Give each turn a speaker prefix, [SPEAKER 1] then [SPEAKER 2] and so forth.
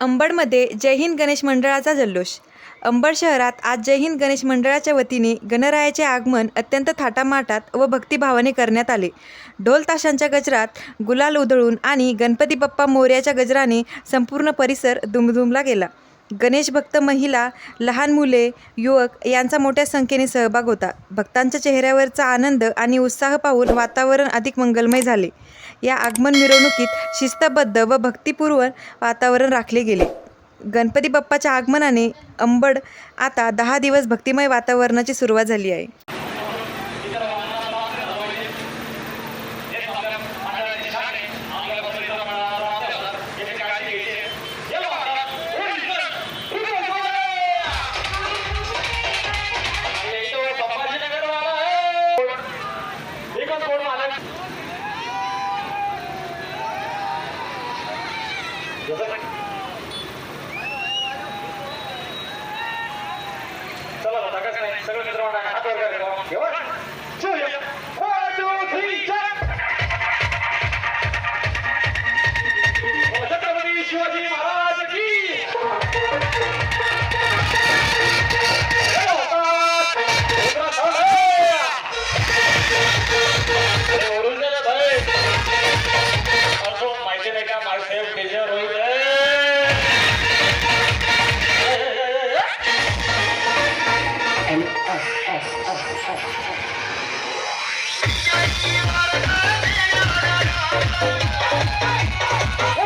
[SPEAKER 1] अंबडमध्ये जय हिंद गणेश मंडळाचा जल्लोष. अंबड शहरात आज जय हिंद गणेश मंडळाच्या वतीने गणरायाचे आगमन अत्यंत थाटामाटात व भक्तिभावाने करण्यात आले. ढोल ताशांच्या गजरात गुलाल उधळून आणि गणपती बाप्पा मोर्याच्या गजराने संपूर्ण परिसर दुमदुमला गेला. गणेश भक्त महिला लहान मुले युवक यांचा मोठ्या संख्येने सहभाग होता. भक्तांच्या चेहऱ्यावरचा आनंद आणि उत्साह पाहून वातावरण अधिक मंगलमय झाले. या आगमन मिरवणुकीत शिस्तबद्ध व भक्तिपूर्व वातावरण राखले गेले. गणपती बाप्पाच्या आगमनाने अंबड आता दहा दिवस भक्तिमय वातावरणाची सुरुवात झाली आहे.
[SPEAKER 2] चला आता नाही सगळं मित्र हात वर घेऊ. 哎